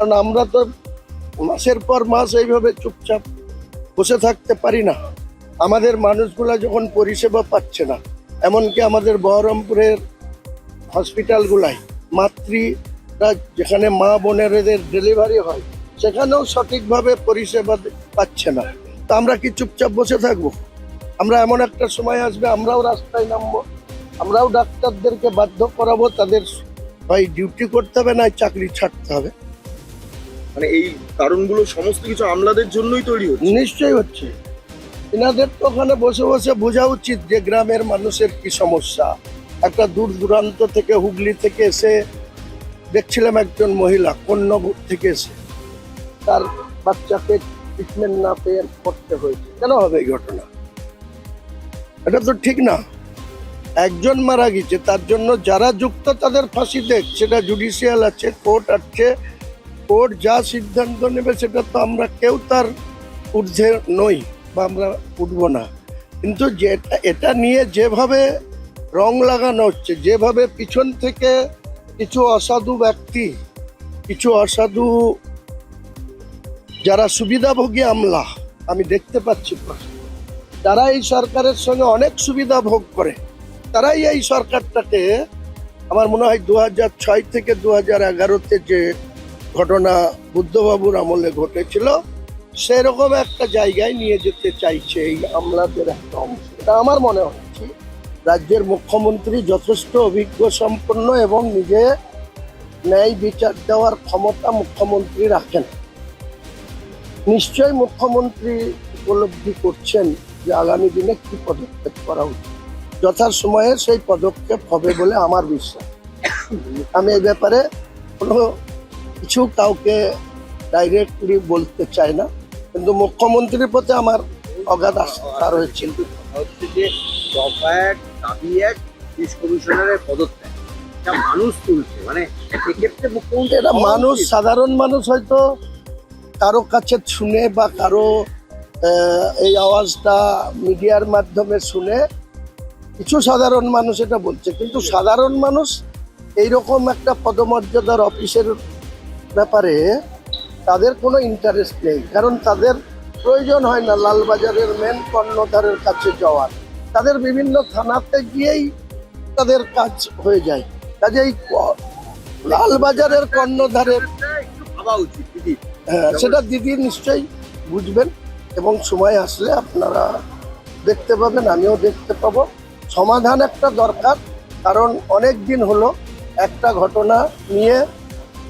কারণ আমরা তো মাসের পর মাস এইভাবে চুপচাপ বসে থাকতে পারি না। আমাদের মানুষগুলা যখন পরিষেবা পাচ্ছে না, এমনকি আমাদের বহরমপুরের হসপিটালগুলাই মাতৃরা যেখানে মা বোনেরদের ডেলিভারি হয়, সেখানেও সঠিকভাবে পরিষেবা পাচ্ছে না। তো আমরা কি চুপচাপ বসে থাকব? আমরা এমন একটা সময় আসবে, আমরাও রাস্তায় নামবো, আমরাও ডাক্তারদেরকে বাধ্য করাবো, তাদের হয় ডিউটি করতে হবে না চাকরি ছাড়তে হবে। মানে এই কারণগুলো সমস্ত কিছু আমলাদের জন্যই তৈরি হচ্ছে? নিশ্চয়ই হচ্ছে। এনাদের তো ওখানে বসে বসে বোঝা উচিত যে গ্রামের মানুষের কি সমস্যা। একটা দূর দূরান্ত থেকে হুগলি থেকে এসে দেখছিলাম একজন মহিলা কন্যগর থেকে এসে। তার বাচ্চাকে ট্রিটমেন্ট না পেয়ে করতে হয়েছে। কেন হবে এই ঘটনা? এটা তো ঠিক না। একজন মারা গেছে, তার জন্য যারা যুক্ত তাদের ফাঁসি দেখ, সেটা জুডিশিয়াল আছে কোর্ট আছে কোর্ট যা সিদ্ধান্ত নেবে সেটা তো আমরা কেউ তার ঊর্ধ্বে নই বা আমরা উঠবো না। কিন্তু যেটা, এটা নিয়ে যেভাবে রং লাগানো হচ্ছে, যেভাবে পিছন থেকে কিছু অসাধু ব্যক্তি, কিছু অসাধু যারা সুবিধাভোগী আমলা, আমি দেখতে পাচ্ছি তারা এই সরকারের সঙ্গে অনেক সুবিধা ভোগ করে। তারাই এই সরকারটাকে, আমার মনে হয় দু ছয় থেকে দু হাজার এগারোতে যে ঘটনা বুদ্ধবাবুর আমলে ঘটেছিল, সেরকম একটা জায়গায় নিয়ে যেতে চাইছে এই আমলাদের একটা অংশ। এটা আমার মনে হচ্ছে রাজ্যের মুখ্যমন্ত্রী যথেষ্ট অভিজ্ঞ সম্পন্ন এবং নিজে ন্যায় বিচার দেওয়ার ক্ষমতা মুখ্যমন্ত্রী রাখেন। নিশ্চয়ই মুখ্যমন্ত্রী উপলব্ধি করছেন যে আগামী দিনে কি পদক্ষেপ করা উচিত। যথাসময়ে সেই পদক্ষেপ হবে বলে আমার বিশ্বাস। আমি এই ব্যাপারে কোনো কিছু কাউকে ডাইরেক্টলি বলতে চাই না। কিন্তু মুখ্যমন্ত্রীর প্রতি আমার অগাধ আস্থা রয়েছে। হচ্ছে যে দফা এক দাবি এক পুলিশ কমিশনারের পদত্যাগ। মানুষ তুলছে মানে এক্ষেত্রে মুখ্যমন্ত্রী এটা মানুষ সাধারণ মানুষ হয়তো কারও কাছে শুনে বা কারও এই আওয়াজটা মিডিয়ার মাধ্যমে শুনে কিছু সাধারণ মানুষ এটা বলছে। কিন্তু সাধারণ মানুষ এইরকম একটা পদমর্যাদার অফিসের ব্যাপারে তাদের কোনো ইন্টারেস্ট নেই কারণ তাদের প্রয়োজন হয় না লালবাজারের মেন কর্ণধারের কাছে যাওয়ার। তাদের বিভিন্ন থানাতে গিয়েই তাদের কাজ হয়ে যায়। কাজেই লালবাজারের কর্ণধারের ভাবা উচিত দিদি। হ্যাঁ সেটা দিদি নিশ্চয়ই বুঝবেন এবং সময় আসলে আপনারা দেখতে পাবেন আমিও দেখতে পাবো। সমাধান একটা দরকার কারণ অনেক দিন হলো একটা ঘটনা নিয়ে